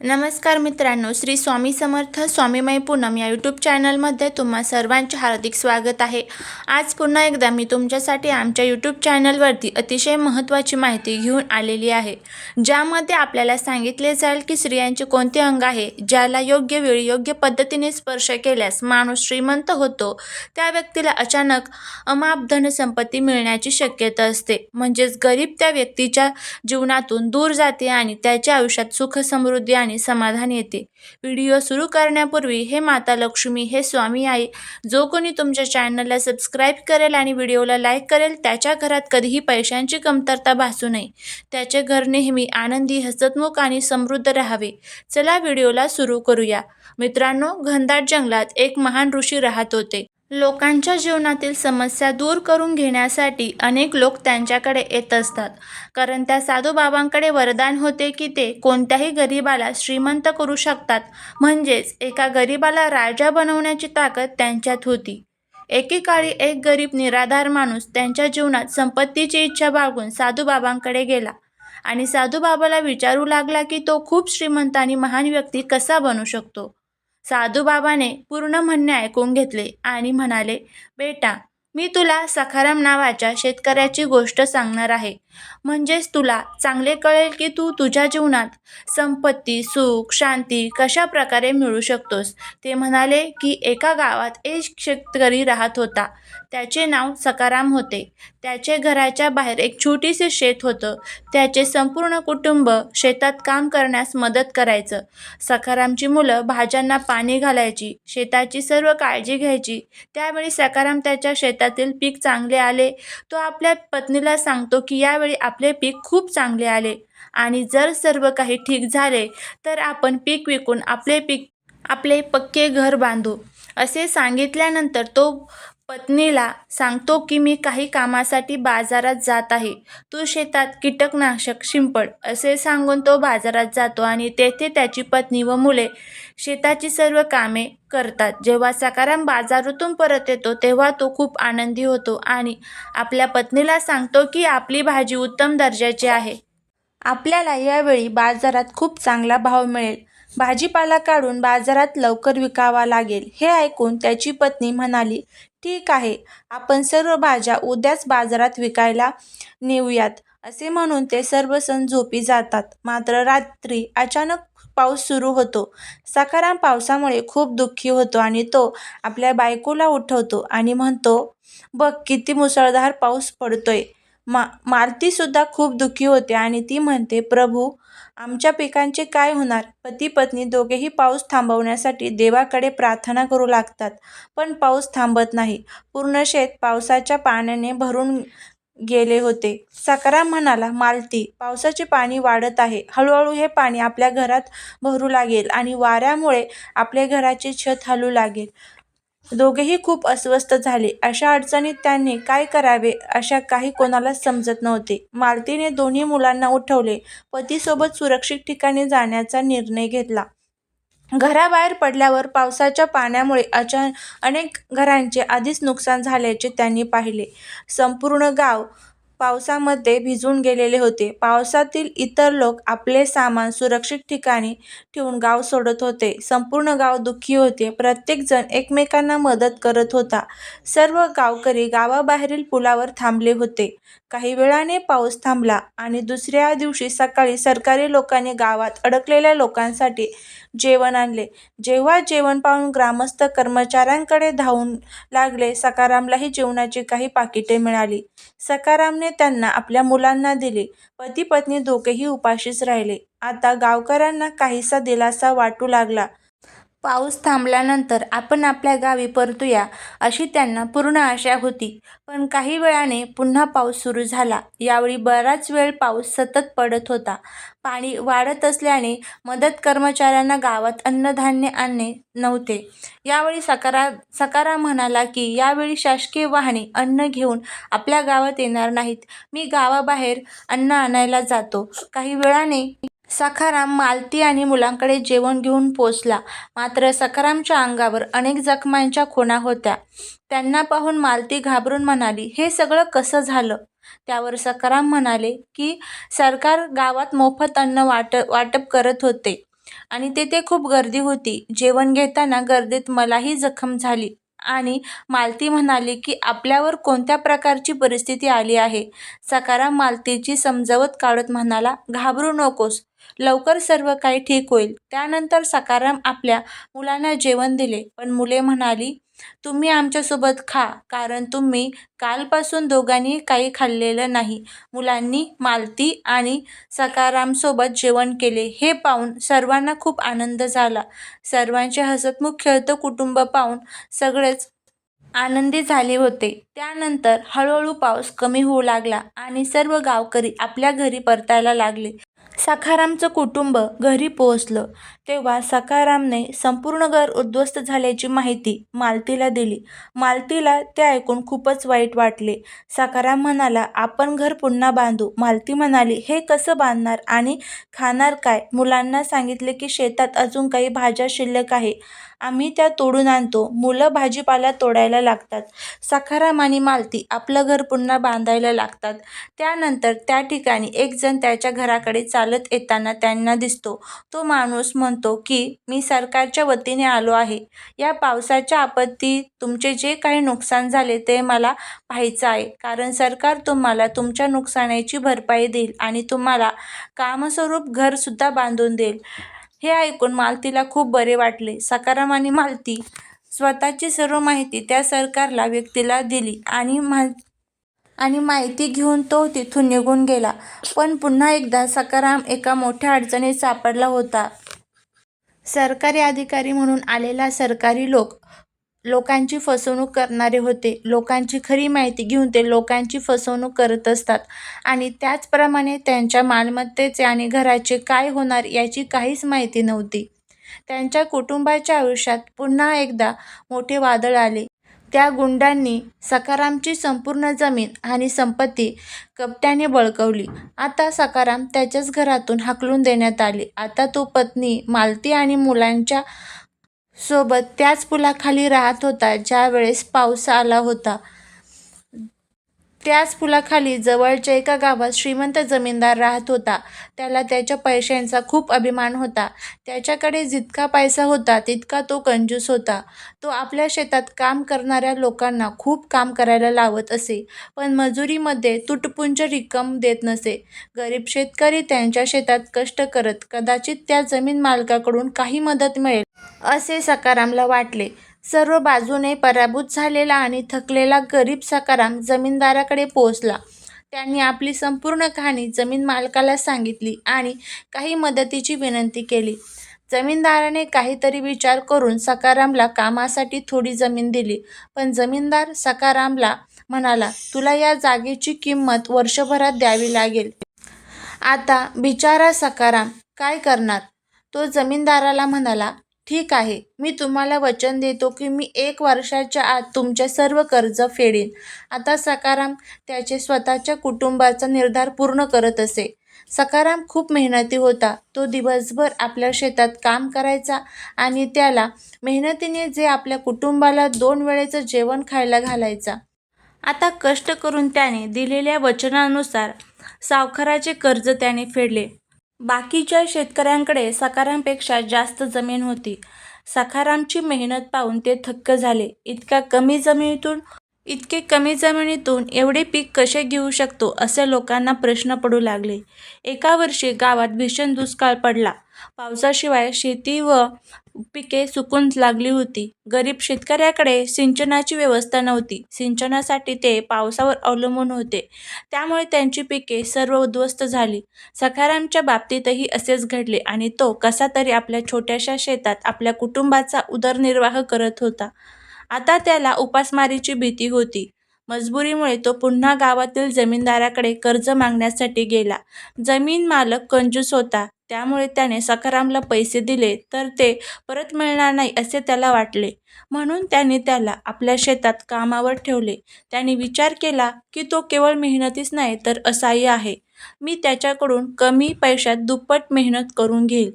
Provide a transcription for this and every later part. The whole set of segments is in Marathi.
नमस्कार मित्रांनो श्री स्वामी समर्थ स्वामीमय पूनम या यूट्यूब चॅनलमध्ये तुम्हा सर्वांचे हार्दिक स्वागत आहे. आज पुन्हा एकदा मी तुमच्यासाठी आमच्या यूट्यूब चॅनलवरती अतिशय महत्त्वाची माहिती घेऊन आलेली आहे. ज्यामध्ये आपल्याला सांगितले जाईल की स्त्रियांचे कोणते अंग आहे ज्याला योग्य वेळी योग्य पद्धतीने स्पर्श केल्यास माणूस श्रीमंत होतो त्या व्यक्तीला अचानक अमाप धनसंपत्ती मिळण्याची शक्यता असते. म्हणजेच गरीब त्या व्यक्तीच्या जीवनातून दूर जाते आणि त्याच्या आयुष्यात सुख समृद्धी आणि समाधान येते. व्हिडिओ सुरू करण्यापूर्वी हे माता लक्ष्मी हे स्वामी आई जो कोणी तुमच्या चॅनलला सबस्क्राईब करेल आणि व्हिडिओला लाईक करेल त्याच्या घरात कधीही पैशांची कमतरता भासू नये. त्याचे घर नेहमी आनंदी हसतमुख आणि समृद्ध राहावे. चला व्हिडिओला सुरू करूया. मित्रांनो घनदाट जंगलात एक महान ऋषी राहत होते. लोकांच्या जीवनातील समस्या दूर करून घेण्यासाठी अनेक लोक त्यांच्याकडे येत असतात. कारण त्या साधूबाबांकडे वरदान होते की ते कोणत्याही गरिबाला श्रीमंत करू शकतात. म्हणजेच एका गरिबाला राजा बनवण्याची ताकद त्यांच्यात होती. एकेकाळी एक गरीब निराधार माणूस त्यांच्या जीवनात संपत्तीची इच्छा बाळगून साधूबाबांकडे गेला. आणि साधूबाबाला विचारू लागला की तो खूप श्रीमंत आणि महान व्यक्ती कसा बनू शकतो? साधूबाबाने पूर्ण म्हणणे ऐकून घेतले आणि म्हणाले बेटा मी तुला सखाराम नावाच्या शेतकऱ्याची गोष्ट सांगणार आहे. म्हणजेच तुला चांगले कळेल की तू तुझ्या जीवनात संपत्ती सुख शांती कशा प्रकारे मिळू शकतोस? ते म्हणाले की एका गावात एक शेतकरी राहत होता. त्याचे नाव सकाराम होते. त्याचे घराच्या बाहेर एक छोटीसे शेत होतं. त्याचे संपूर्ण कुटुंब शेतात काम करण्यास मदत करायचं. सकारामची मुलं भाज्यांना पाणी घालायची शेताची सर्व काळजी घ्यायची. त्यावेळी सकाराम त्याच्या शेतातील पीक चांगले आले. तो आपल्या पत्नीला सांगतो की या त्यावेळी आपले पीक खूप चांगले आले. आणि जर सर्व काही ठीक झाले तर आपण पीक विकून आपले पीक आपले पक्के घर बांधू. असे सांगितल्यानंतर तो पत्नीला सांगतो की मी काही कामासाठी बाजारात जात आहे. तू शेतात कीटकनाशक शिंपड असे सांगून तो बाजारात जातो आणि तेथे त्याची पत्नी व मुले शेताची सर्व कामे करतात. जेव्हा सकाराम बाजारातून परत येतो तेव्हा तो खूप आनंदी होतो आणि आपल्या पत्नीला सांगतो की आपली भाजी उत्तम दर्जाची आहे. आपल्याला यावेळी बाजारात खूप चांगला भाव मिळेल. भाजीपाला काढून बाजारात लवकर विकावा लागेल हे ऐकून त्याची पत्नी म्हणाली ठीक आहे आपण सर्व भाज्या उद्याच बाजारात विकायला नेऊयात असे म्हणून ते सर्व सण झोपी जातात. मात्र रात्री अचानक पाऊस सुरू होतो. सकाराम पावसामुळे खूप दुःखी होतो आणि तो आपल्या बायकोला उठवतो आणि म्हणतो बघ किती मुसळधार पाऊस पडतोय. मा मालतीसुद्धा खूप दुःखी होते आणि ती म्हणते प्रभू आमच्या पिकांचे काय होणार? पती पत्नी दोघेही पाऊस थांबवण्यासाठी देवाकडे प्रार्थना करू लागतात पण पाऊस थांबत नाही. पूर्ण शेत पावसाच्या पाण्याने भरून गेले होते. सकाराम म्हणाला मालती पावसाचे पाणी वाढत आहे. हळूहळू हे पाणी आपल्या घरात भरू लागेल आणि वाऱ्यामुळे आपल्या घराचे छत हलू लागेल. दोघेही खूप अस्वस्थ झाले. अशा अडचणीत त्यांनी काय करावे अशा काही कोणाला समजत नव्हते. मालतीने दोन्ही मुलांना उठवले. पतीसोबत सुरक्षित ठिकाणी जाण्याचा निर्णय घेतला. घराबाहेर पडल्यावर पावसाच्या पाण्यामुळे अचा अनेक घरांचे आधीच नुकसान झाल्याचे त्यांनी पाहिले. संपूर्ण गाव पावसामध्ये भिजून गेलेले होते. पावसातील इतर लोक आपले सामान सुरक्षित ठिकाणी ठेवून गाव सोडत होते. संपूर्ण गाव दुःखी होते. प्रत्येकजण एकमेकांना मदत करत होता. सर्व गावकरी गावाबाहेरील पुलावर थांबले होते. काही वेळाने पाऊस थांबला आणि दुसऱ्या दिवशी सकाळी सरकारी लोकांनी गावात अडकलेल्या लोकांसाठी जेवण आणले. जेव्हा जेवण पाहून ग्रामस्थ कर्मचाऱ्यांकडे धावून लागले सकारामलाही जेवणाची काही पाकिटे मिळाली. सकारामने त्यांना आपल्या मुलांना दिली. पती पत्नी दोघेही उपाशीच राहिले. आता गावकऱ्यांना काहीसा दिलासा वाटू लागला. पाऊस थांबल्यानंतर आपण आपल्या गावी परतूया अशी त्यांना पूर्ण आशा होती. पण काही वेळाने पुन्हा पाऊस सुरू झाला. यावेळी बराच वेळ पाऊस सतत पडत होता. पाणी वाढत असल्याने मदत कर्मचाऱ्यांना गावात अन्नधान्य आणणे नव्हते. यावेळी सकारा सकारा म्हणाला की यावेळी शासकीय वाहने अन्न घेऊन आपल्या गावात येणार नाहीत. मी गावाबाहेर अन्न आणायला जातो. काही वेळाने सखाराम मालती आणि मुलांकडे जेवण घेऊन पोचला मात्र सखारामच्या अंगावर अनेक जखमांच्या खुणा होत्या त्यांना पाहून मालती घाबरून म्हणाली हे सगळं कसं झालं त्यावर सखाराम म्हणाले की सरकार गावात मोफत अन्न वाट वाटप करत होते आणि तेथे खूप गर्दी होती. जेवण घेताना गर्दीत मलाही जखम झाली आणि मालती म्हणाली की आपल्यावर कोणत्या प्रकारची परिस्थिती आली आहे. सकाराम मालतीची समजावत काढत म्हणाला, घाबरू नकोस. लवकर सर्व काही ठीक होईल. त्यानंतर सखाराम आपल्या मुलांना जेवण दिले. पण मुले म्हणाली, तुम्ही आमच्यासोबत खा कारण तुम्ही कालपासून दोघांनी काही खाल्लेलं नाही. मुलांनी मालती आणि सकारामसोबत जेवण केले हे पाहून सर्वांना खूप आनंद झाला. सर्वांचे हसतमुख खेळतं कुटुंब पाहून सगळेच आनंदी झाले होते. त्यानंतर हळूहळू पाऊस कमी होऊ लागला आणि सर्व गावकरी आपल्या घरी परतायला लागले. सखारामचं कुटुंब घरी पोहोचलं तेव्हा सखारामने संपूर्ण घर उद्ध्वस्त झाल्याची माहिती मालतीला दिली. मालतीला ते ऐकून खूपच वाईट वाटले. सखाराम म्हणाला, आपण घर पुन्हा बांधू. मालती म्हणाली, हे कसं बांधणार आणि खाणार काय? मुलांना सांगितले की शेतात अजून काही भाज्या शिल्लक आहे. आम्ही त्या तोडून आणतो. मुलं भाजीपाला तोडायला लागतात. सखाराम आणि मालती आपलं घर पुन्हा बांधायला लागतात. त्यानंतर त्या ठिकाणी एकजण त्याच्या घराकडे चालत येताना त्यांना दिसतो. तो माणूस म्हणतो की, मी सरकारच्या वतीने आलो आहे. या पावसाच्या आपत्तीत तुमचे जे काही नुकसान झाले ते मला पाहायचं आहे. कारण सरकार तुम्हाला तुमच्या नुकसानाची भरपाई देईल आणि तुम्हाला कामस्वरूप घरसुद्धा बांधून देईल. हे ऐकून मालतीला खूप बरे वाटले. सकारामाने आणि मालती स्वतःची सर्व माहिती त्या सरकारला व्यक्तीला दिली आणि आणि माहिती घेऊन तो तिथून निघून गेला. पण पुन्हा एकदा सकाराम एका मोठ्या अडचणीत सापडला होता. सरकारी अधिकारी म्हणून आलेला सरकारी लोक लोकांची फसवणूक करणारे होते. लोकांची खरी माहिती घेऊन ते लोकांची फसवणूक करत असतात आणि त्याचप्रमाणे त्यांच्या मालमत्तेचे आणि घराचे काय होणार याची काहीच माहिती नव्हती. त्यांच्या कुटुंबाच्या आयुष्यात पुन्हा एकदा मोठे वादळ आले. त्या गुंडांनी सकारामची संपूर्ण जमीन आणि संपत्ती कपट्याने बळकवली आता सकाराम त्याच्याच घरातून हाकलून देण्यात आले. आता तो पत्नी मालती आणि मुलांच्या सोबत त्याच पुलाखाली राहत होता ज्यावेळेस पाऊस आला होता. त्याच पुलाखाली जवळच्या एका गावात श्रीमंत जमीनदार राहत होता. त्याला त्याच्या पैशांचा खूप अभिमान होता. त्याच्याकडे जितका पैसा होता तितका तो कंजूस होता. तो आपल्या शेतात काम करणाऱ्या लोकांना खूप काम करायला लावत असे. पण मजुरीमध्ये तुटपुंज रिक्कम देत नसे. गरीब शेतकरी त्यांच्या शेतात कष्ट करत कदाचित त्या जमीन मालकाकडून काही मदत मिळेल असे सकारामला वाटले. सर्व बाजूने पराभूत झालेला आणि थकलेला गरीब सकाराम जमीनदाराकडे पोहोचला. त्यांनी आपली संपूर्ण कहाणी जमीन मालकाला सांगितली आणि काही मदतीची विनंती केली. जमीनदाराने काहीतरी विचार करून सकारामला कामासाठी थोडी जमीन दिली. पण जमीनदार सकारामला म्हणाला, तुला या जागेची किंमत वर्षभरात द्यावी लागेल. आता बिचारा सकाराम काय करणार? तो जमीनदाराला म्हणाला, ठीक आहे. मी तुम्हाला वचन देतो की मी एक वर्षाच्या आत तुमचे सर्व कर्ज फेडेन. आता सकाराम त्याचे स्वतःच्या कुटुंबाचा निर्धार पूर्ण करत असे. सकाराम खूप मेहनती होता. तो दिवसभर आपल्या शेतात काम करायचा आणि त्याला मेहनतीने जे आपल्या कुटुंबाला दोन वेळेचं जेवण खायला घालायचा. आता कष्ट करून त्याने दिलेल्या वचनानुसार सावकाराचे कर्ज त्याने फेडले. बाकीच्या शेतकऱ्यांकडे सखारामपेक्षा जास्त जमीन होती. सखारामची मेहनत पाहून ते थक्क झाले. इतक्या कमी जमिनीतून एवढे पीक कसे घेऊ शकतो असे लोकांना प्रश्न पडू लागले. एका वर्षी गावात भीषण दुष्काळ पडला. पावसाशिवाय शेती व पिके सुकून लागली होती. गरीब शेतकऱ्याकडे सिंचनाची व्यवस्था नव्हती. सिंचनासाठी ते पावसावर अवलंबून होते. त्यामुळे त्यांची पिके सर्व उद्ध्वस्त झाली. सखारामच्या बाबतीतही असेच घडले आणि तो कसा तरी आपल्या छोट्याशा शेतात आपल्या कुटुंबाचा उदरनिर्वाह करत होता. आता त्याला उपासमारीची भीती होती. मजबुरीमुळे तो पुन्हा गावातील जमीनदाराकडे कर्ज मागण्यासाठी गेला. जमीन मालक कंजूस होता. त्यामुळे त्याने सखारामला पैसे दिले तर ते परत मिळणार नाही असे त्याला वाटले. म्हणून त्याने त्याला आपल्या शेतात कामावर ठेवले. त्याने विचार केला की तो केवळ मेहनतीच नाही तर असहाय्य आहे. मी त्याच्याकडून कमी पैशात दुप्पट मेहनत करून घेईल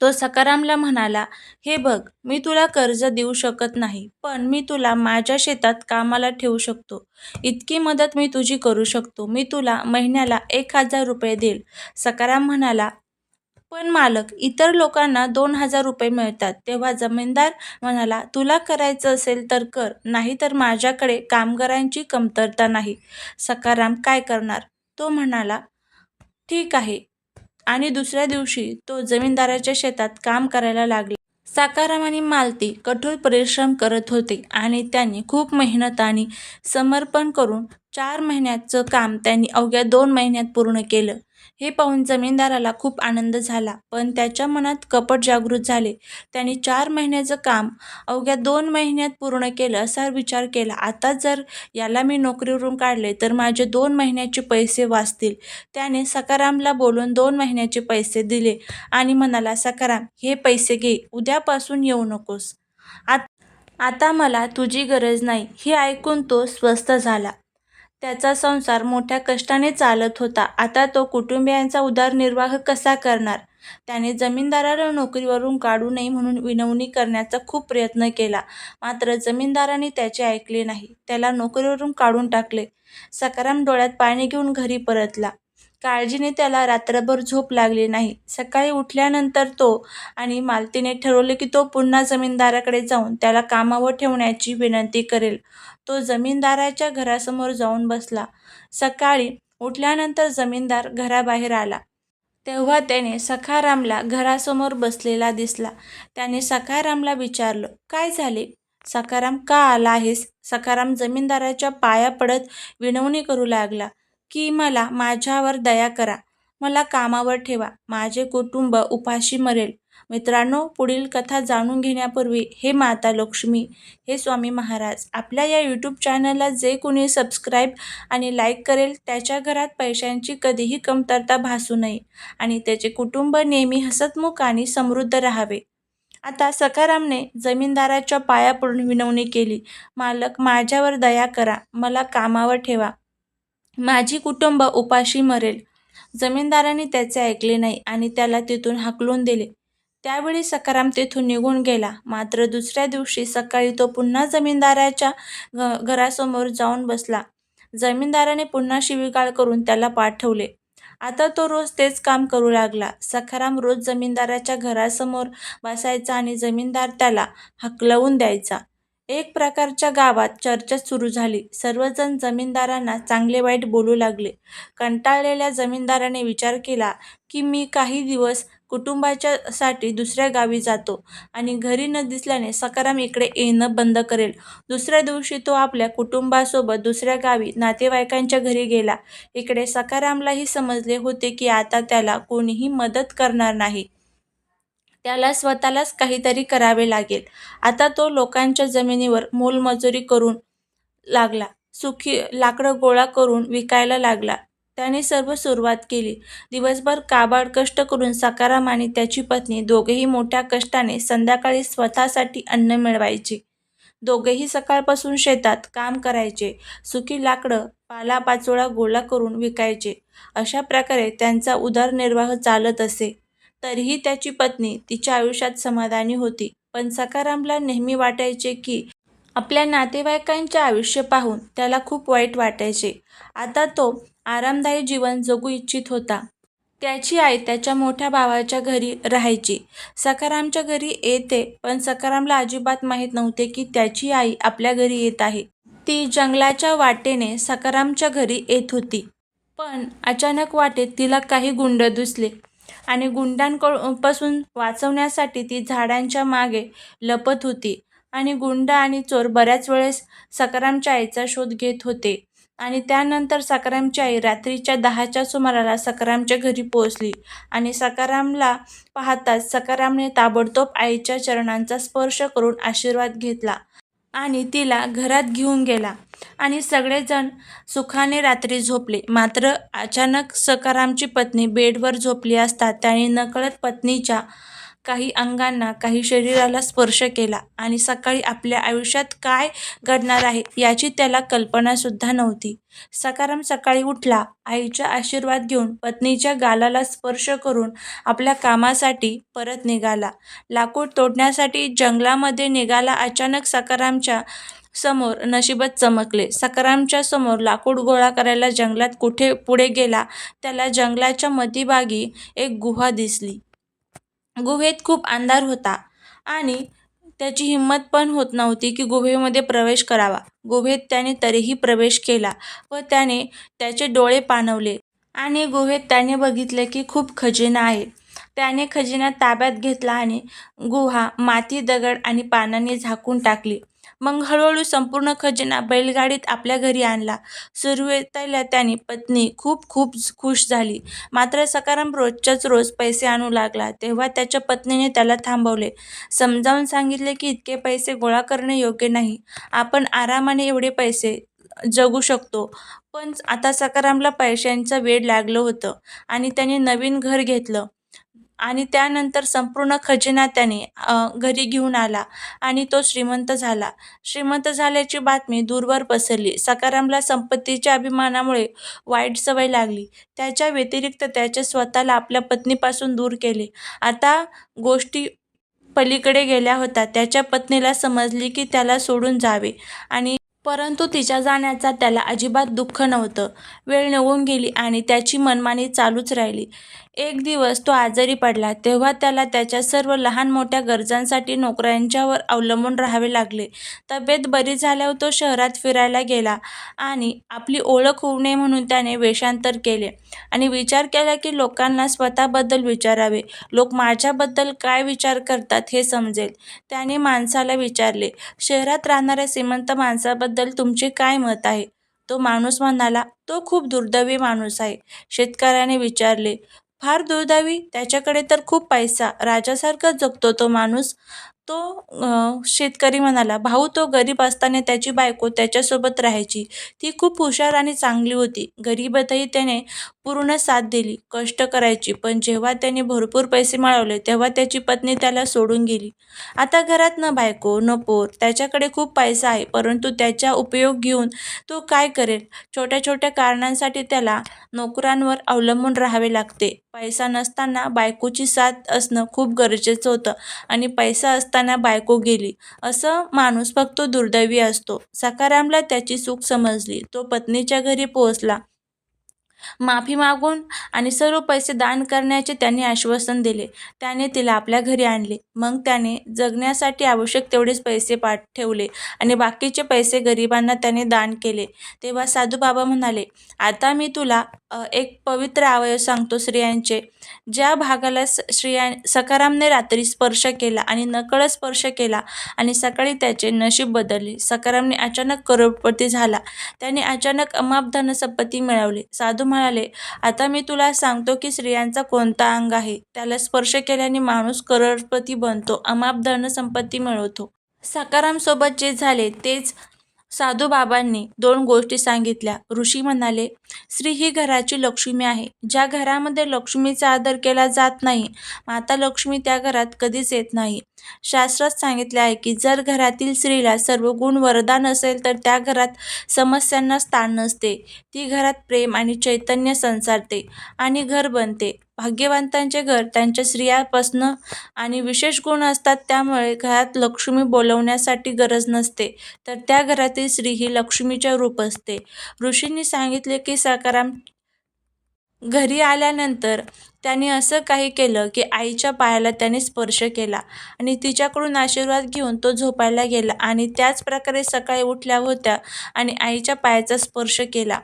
तो सखारामला म्हणाला, हे बघ, मी तुला कर्ज देऊ शकत नाही. पण मी तुला माझ्या शेतात कामाला ठेवू शकतो. इतकी मदत मी तुझी करू शकतो. मी तुला महिन्याला एक हजार रुपये देईल सखाराम म्हणाला, पण मालक इतर लोकांना दोन हजार रुपये मिळतात. तेव्हा जमीनदार म्हणाला तुला करायचं असेल तर कर नाही तर माझ्याकडे कामगारांची कमतरता नाही. सकाराम काय करणार? तो म्हणाला ठीक आहे. आणि दुसऱ्या दिवशी तो जमीनदाराच्या शेतात काम करायला लागला. साकाराम आणि मालती कठोर परिश्रम करत होते आणि त्यांनी खूप मेहनत आणि समर्पण करून चार महिन्याचं काम त्यांनी अवघ्या दोन महिन्यात पूर्ण केलं. हे पाहून जमीनदाराला खूप आनंद झाला. पण त्याच्या मनात कपट जागृत झाले. त्यांनी चार महिन्याचं काम अवघ्या दोन महिन्यात पूर्ण केलं असा विचार केला. आता जर याला मी नोकरीवरून काढले तर माझे दोन महिन्याचे पैसे वाचतील. त्याने सकारामला बोलून दोन महिन्याचे पैसे दिले आणि म्हणाला सकाराम हे पैसे घे. उद्यापासून येऊ नकोस. आत आता मला तुझी गरज नाही. हे ऐकून तो स्वस्त झाला. त्याचा संसार मोठ्या कष्टाने चालत होता. आता तो कुटुंबियांचा उदरनिर्वाह कसा करणार? त्याने जमीनदाराला नोकरीवरून काढू नये म्हणून विनवणी करण्याचा खूप प्रयत्न केला. मात्र जमीनदाराने त्याचे ऐकले नाही. त्याला नोकरीवरून काढून टाकले. सकाराम डोळ्यात पाणी घेऊन घरी परतला. काळजीने त्याला रात्रभर झोप लागली नाही. सकाळी उठल्यानंतर तो आणि मालतीने ठरवले की तो पुन्हा जमीनदाराकडे जाऊन त्याला कामावर ठेवण्याची विनंती करेल. तो जमीनदाराच्या घरासमोर जाऊन बसला. सकाळी उठल्यानंतर जमीनदार घराबाहेर आला. तेव्हा त्याने सखारामला घरासमोर बसलेला दिसला. त्याने सखारामला विचारलं काय झाले? सखाराम का आला आहेस? सखाराम जमीनदाराच्या पाया पडत विनवणी करू लागला. की मला माझ्यावर दया करा. मला कामावर ठेवा. माझे कुटुंब उपाशी मरेल. मित्रांनो पुढील कथा जाणून घेण्यापूर्वी हे माता लक्ष्मी हे स्वामी महाराज आपल्या या यूट्यूब चॅनलला जे कोणी सबस्क्राईब आणि लाईक करेल त्याच्या घरात पैशांची कधीही कमतरता भासू नये आणि त्याचे कुटुंब नेहमी हसतमुख आणि समृद्ध राहावे. आता सखारामने जमीनदाराच्या पाया पडून विनवणी केली मालक माझ्यावर दया करा. मला कामावर ठेवा. माझी कुटुंब उपाशी मरेल. जमीनदाराने त्याचे ऐकले नाही आणि त्याला तिथून हाकलून दिले. त्यावेळी सकाराम तेथून निघून गेला. मात्र दुसऱ्या दिवशी सकाळी तो पुन्हा जमीनदाराच्या घ घरासमोर जाऊन बसला. जमीनदाराने पुन्हा शिवीगाळ करून त्याला पाठवले. आता तो रोज तेच काम करू लागला. सखाराम रोज जमीनदाराच्या घरासमोर बसायचा आणि जमीनदार त्याला हकलवून द्यायचा. एक प्रकारच्या गावात चर्चा सुरू झाली. सर्वजण जमीनदारांना चांगले वाईट बोलू लागले. कंटाळलेल्या जमीनदाराने विचार केला की मी काही दिवस कुटुंबाच्यासाठी दुसऱ्या गावी जातो आणि घरी न दिसल्याने सकाराम इकडे येणं बंद करेल. दुसऱ्या दिवशी तो आपल्या कुटुंबासोबत दुसऱ्या गावी नातेवाईकांच्या घरी गेला. इकडे सकारामलाही समजले होते की आता त्याला कोणीही मदत करणार नाही. त्याला स्वतःलाच काहीतरी करावे लागेल. आता तो लोकांच्या जमिनीवर मोलमजुरी करून लागला. सुखी लाकडं गोळा करून विकायला लागला. त्याने सर्व सुरुवात केली. दिवसभर काबाड कष्ट करून सकाराम आणि त्याची पत्नी दोघेही मोठ्या कष्टाने संध्याकाळी स्वतःसाठी अन्न मिळवायचे. दोघेही सकाळपासून शेतात काम करायचे. सुकी लाकडं पालापाचोळा गोळा करून विकायचे. अशा प्रकारे त्यांचा उदरनिर्वाह चालत असे. तरीही त्याची पत्नी तिच्या आयुष्यात समाधानी होती. पण सकारामला नेहमी वाटायचे की आपल्या नातेवाईकांचे आयुष्य पाहून त्याला खूप वाईट वाटायचे. आता तो आरामदायी जीवन जगू इच्छित होता. त्याची आई त्याच्या मोठ्या भावाच्या घरी राहायची. सकारामच्या घरी येते पण सकारामला अजिबात माहीत नव्हते की त्याची आई आपल्या घरी येत आहे. ती जंगलाच्या वाटेने सकारामच्या घरी येत होती. पण अचानक वाटेत तिला काही गुंड दिसले. आणि गुंडांपासून वाचवण्यासाठी ती झाडांच्या मागे लपत होती. आणि गुंड आणि चोर बऱ्याच वेळेस सकारामच्या आईचा शोध घेत होते. आणि त्यानंतर सकारामची आई रात्रीच्या दहाच्या सुमाराला सकारामच्या घरी पोहोचली. आणि सकारामला पाहताच सकारामने ताबडतोब आईच्या चरणांचा स्पर्श करून आशीर्वाद घेतला. आणि तिला घरात घेऊन गेला. आणि सगळेजण सुखाने रात्री झोपले. मात्र अचानक सकारामची पत्नी बेडवर झोपली असता त्याने नकळत पत्नीच्या काही अंगांना काही शरीराला स्पर्श केला आणि सकाळी आपल्या आयुष्यात काय घडणार आहे याची त्याला कल्पनासुद्धा नव्हती. सकाराम सकाळी उठला आईचा आशीर्वाद घेऊन पत्नीच्या गालाला स्पर्श करून आपल्या कामासाठी परत निघाला. लाकूड तोडण्यासाठी जंगलामध्ये निघाला अचानक सकारामच्या समोर नशिबत चमकले. सकारामच्या समोर लाकूड गोळा करायला जंगलात कुठे पुढे गेला त्याला जंगलाच्या मध्यभागी एक गुहा दिसली. गुहेत खूप अंधार होता आणि त्याची हिंमत पण होत नव्हती की गुहेमध्ये प्रवेश करावा. गुहेत त्याने तरीही प्रवेश केला व त्याने त्याचे डोळे पाणवले आणि गुहेत त्याने बघितले की खूप खजिना आहे. त्याने खजिना ताब्यात घेतला आणि गुहा माती दगड आणि पानाने झाकून टाकली. मग हळूहळू संपूर्ण खजिना बैलगाडीत आपल्या घरी आणला. सुरुवातीला त्याने पत्नी खूप खूप खुश झाली. मात्र सकाराम रोजच्याच रोज पैसे आणू लागला. तेव्हा त्याच्या पत्नीने त्याला थांबवले. समजावून सांगितले की इतके पैसे गोळा करणे योग्य नाही. आपण आरामाने एवढे पैसे जगू शकतो. पण आता सकारामला पैशांचं वेड लागलं होतं आणि त्याने नवीन घर घेतलं. आणि त्यानंतर संपूर्ण खजिना त्याने घरी घेऊन आला आणि तो श्रीमंत झाला. श्रीमंत झाल्याची बातमी दूरवर पसरली. सकारामला संपत्तीच्या अभिमानामुळे वाईट सवय लागली. त्याच्या व्यतिरिक्त त्याच्या स्वतःला आपल्या पत्नीपासून दूर केले. आता गोष्टी पलीकडे गेल्या होत्या. त्याच्या पत्नीला समजली की त्याला सोडून जावे आणि परंतु तिच्या जाण्याचा त्याला अजिबात दुःख नव्हतं. वेळ निघून गेली आणि त्याची मनमानी चालूच राहिली. एक दिवस तो आजारी पडला तेव्हा त्याला त्याच्या सर्व लहान मोठ्या गरजांसाठी नोकऱ्यांच्यावर अवलंबून राहावे लागले. तब्येत बरी झाल्यावर तो शहरात फिरायला गेला आणि आपली ओळख होऊ नये म्हणून त्याने वेषांतर केले आणि विचार केला की लोकांना स्वतःबद्दल विचारावे. लोक माझ्याबद्दल काय विचार करतात हे समजेल. त्याने माणसाला विचारले शहरात राहणाऱ्या श्रीमंत माणसाबद्दल तुमचे काय मत आहे? तो माणूस म्हणाला तो खूप दुर्दैवी माणूस आहे. शेतकऱ्याने विचारले फार दुर्दैवी. त्याच्याकडे तर खूप पैसा. राजासारखा जगतो तो माणूस. तो शेतकरी म्हणाला भाऊ तो गरीब असताना त्याची बायको त्याच्यासोबत राहायची. ती खूप हुशार आणि चांगली होती. गरीबतही त्याने पूर्ण साथ दिली कष्ट करायची. पण जेव्हा त्याने भरपूर पैसे मिळवले तेव्हा त्याची पत्नी त्याला सोडून गेली. आता घरात न बायको न पोर त्याच्याकडे खूप पैसा आहे. परंतु त्याचा उपयोग घेऊन तो काय करेल? छोट्या छोट्या कारणांसाठी त्याला नोकरांवर अवलंबून राहावे लागते. पैसा नसताना बायकोची साथ असणं खूप गरजेचं होतं आणि पैसा असताना बायको गेली. असं माणूस फक्त दुर्दैवी असतो. सकारामला त्याची चूक समजली. तो पत्नीच्या घरी पोहोचला. माफी मागून आणि सर्व पैसे दान करण्याचे त्याने आश्वासन दिले. त्याने तिला आपल्या घरी आणले. मग त्याने जगण्यासाठी आवश्यक तेवढेच पैसे पाठ ठेवले आणि बाकीचे पैसे गरिबांना त्याने दान केले. तेव्हा साधू बाबा म्हणाले आता मी तुला एक पवित्र अवयव सांगतो स्त्रियांचे. ज्या भागाला स श्रिया सकारामने रात्री स्पर्श केला आणि नकळत स्पर्श केला आणि सकाळी त्याचे नशीब बदलले. सकारामने अचानक करोडपती झाला. त्याने अचानक अमाप धनसंपत्ती मिळवली. साधू म्हणाले आता मी तुला सांगतो की स्त्रियांचा कोणता अंग आहे. त्याला स्पर्श केल्याने माणूस करोडपती बनतो. अमाप धनसंपत्ती मिळवतो. सकारामसोबत जे झाले तेच साधू बाबांनी दोन गोष्टी सांगितल्या. ऋषी म्हणाले स्त्री ही घराची लक्ष्मी आहे. ज्या घरामध्ये लक्ष्मीचा आदर केला जात नाही माता लक्ष्मी त्या घरात कधीच येत नाही. शास्त्रात सांगितले आहे की जर घरातील स्त्रीला सर्व गुण वरदान असेल तर त्या घरात समस्यांना स्थान नसते. ती घरात प्रेम आणि चैतन्य संसारते आणि घर बनते. भाग्यवंतांचे घर त्यांच्या स्त्रियापासून आणि विशेष गुण असतात त्यामुळे घरात लक्ष्मी बोलवण्यासाठी गरज नसते. तर त्या घरातील स्त्री ही लक्ष्मीचे रूप असते. ऋषींनी सांगितले की सकाराम घरी आल्यानंतर त्याने असं काही केलं की आईच्या पायाला त्याने स्पर्श केला आणि तिच्याकडून आशीर्वाद घेऊन तो झोपायला गेला आणि त्याच प्रकारे सकाळी उठल्या होत्या आणि आईच्या पायाचा स्पर्श केला.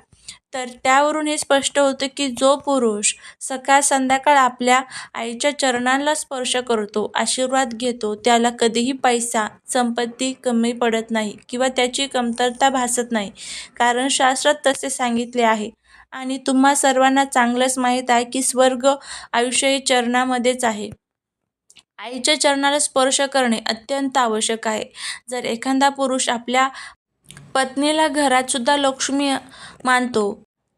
तर त्यावरून हे स्पष्ट होतं की जो पुरुष सकाळ संध्याकाळ आपल्या आईच्या चरणांना स्पर्श करतो आशीर्वाद घेतो त्याला कधीही पैसा संपत्ती कमी पडत नाही किंवा त्याची कमतरता भासत नाही. कारण शास्त्रात तसे सांगितले आहे आणि तुम्हा सर्वांना चांगलंच माहीत आहे की स्वर्ग आयुष्य हे चरणामध्येच आहे. आईच्या चरणाला स्पर्श करणे अत्यंत आवश्यक आहे. जर एखादा पुरुष आपल्या पत्नीला घरातसुद्धा लक्ष्मी मानतो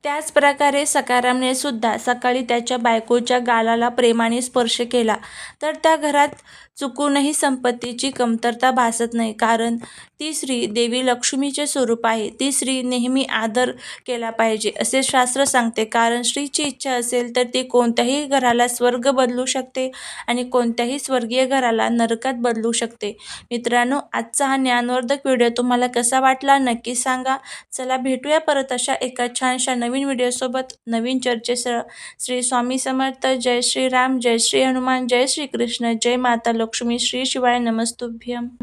त्याच प्रकारे सकारामने सुद्धा सकाळी त्याच्या बायकोच्या गालाला प्रेमाने स्पर्श केला तर त्या घरात चुकूनही संपत्तीची कमतरता भासत नाही. कारण ती स्त्री देवी लक्ष्मीचे स्वरूप आहे. ती स्त्री नेहमी आदर केला पाहिजे असे शास्त्र सांगते. कारण स्त्रीची इच्छा असेल तर ती कोणत्याही घराला स्वर्ग बदलू शकते आणि कोणत्याही स्वर्गीय घराला नरकात बदलू शकते. मित्रांनो आजचा हा ज्ञानवर्धक व्हिडिओ तुम्हाला कसा वाटला नक्की सांगा. चला भेटूया परत अशा एका छानशा नवीन व्हिडिओसोबत. नवीन चर्चेसह श्री स्वामी समर्थ. जय श्रीराम. जय श्री हनुमान. जय श्री कृष्ण. जय माता लक्ष्मी श्री शिवाय नमस्तुभ्यम।